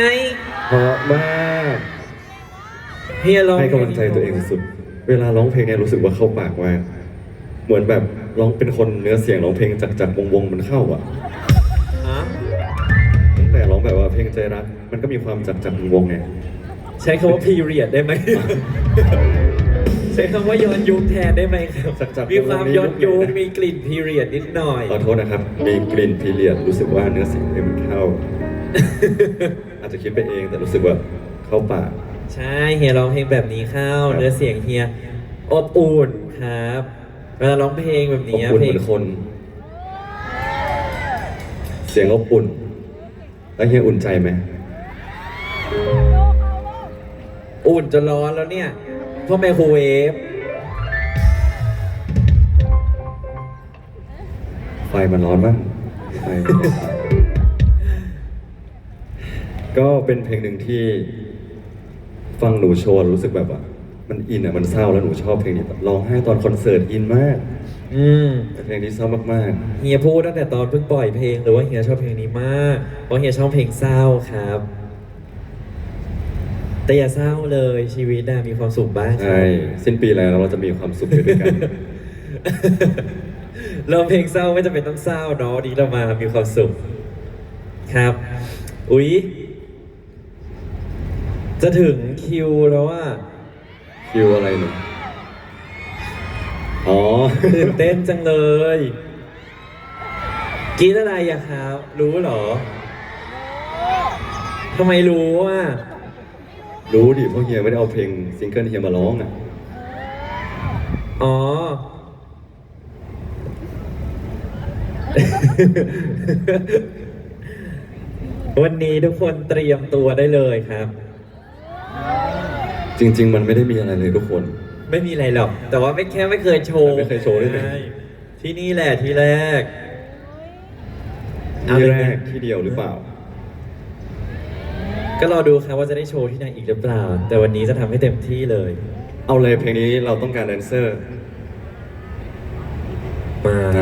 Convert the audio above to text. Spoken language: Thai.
ไงเพราะมากเฮียร้องให้กำลังใจตัวเองสุด เวลาร้องเพลงเนี่ยรู้สึกว่าเข้าปากมากเหมือนแบบร้องเป็นคนเนื้อเสียงร้องเพลงจากจากวงวงๆมันเข้าอะฮะตั้งแต่ร้องแบบว่าเพลงใจรักมันก็มีความจากจากวงวงๆไงใช้คำว่า period ได้ไหม ใช้คำว่าย้อนยุคแทนได้ไหมครับจับจับมีความย้อนยุคตรงนี้มีกลิ่น period นิดหน่อยขอโทษนะครับ มีกลิ่นพีเรียดรู้สึกว่าเนื้อเสียงเพลงมันเข้า อาจจะคิดไปเองแต่รู้สึกว่าเข้าปากใช่เฮียร้องเพลงแบบนี้เข้าครับเนื้อเสียงเฮียอบอุ่นครับเวลาร้องเพลงแบบอบนี้อุ่นเพลเหงมือนคน เสียงอบอุ่น แล้วเฮียอุ่นใจไหมอุ่นจนร้อนแล้วเนี่ยเพราะไมโครเวฟไฟมันร้อนมากไฟมันร้อน ก็เป็นเพลงหนึ่งที่ฟังหนูโชว์รู้สึกแบบว่ามันอินอะมันเศร้าแล้วหนูชอบเพลงนี้แบบร้องไห้ตอนคอนเสิร์ตอินมากอืมเป็นเพลงที่เศร้ามากเฮียพูดตั้งแต่ตอนเพิ่งปล่อยเพลงเลยว่าเฮียชอบเพลงนี้มากเพราะเฮียชอบเพลงเศร้าครับ แต่อย่าเศร้าเลยชีวิตนะมีความสุขบ้างๆครัใช่บ สิ้นปีแล้วเราจะมีความสุขไปด้วยกัน เราเพลงเศร้าไม่จำเป็นต้องเศร้าเนาะดีเรามามีความสุขครับ อุ๊ย จะถึงคิวแล้วว่าคิวอะไรหนูอ๋อ ตื่นเต้นจังเลยกรีดอะไรอะครับ รู้เหรอทำไมรู้อะรู้ดิเพราะเฮียไม่ได้เอาเพลงซิงเกิลเฮียมาร้องอะ อ๋อ วันนี้ทุกคนเตรียมตัวได้เลยครับ จริง ๆ มันไม่ได้มีอะไรเลยทุกคน ไม่มีอะไรหรอก แต่ว่าไม่แค่ไม่เคยโชว์ไม่เคยโชว์ด้วยนะใที่นี่แหละที่แรก เอาที่เลย แรไงกที่เดียวหรือเปล่า ก็รอดูครับว่าจะได้โชว์ที่ไหนอีกหรือเปล่า แต่วันนี้จะทำให้เต็มที่เลย เอาเลยเพลงนี้เราต้องการแดนเซอร์ มาอ่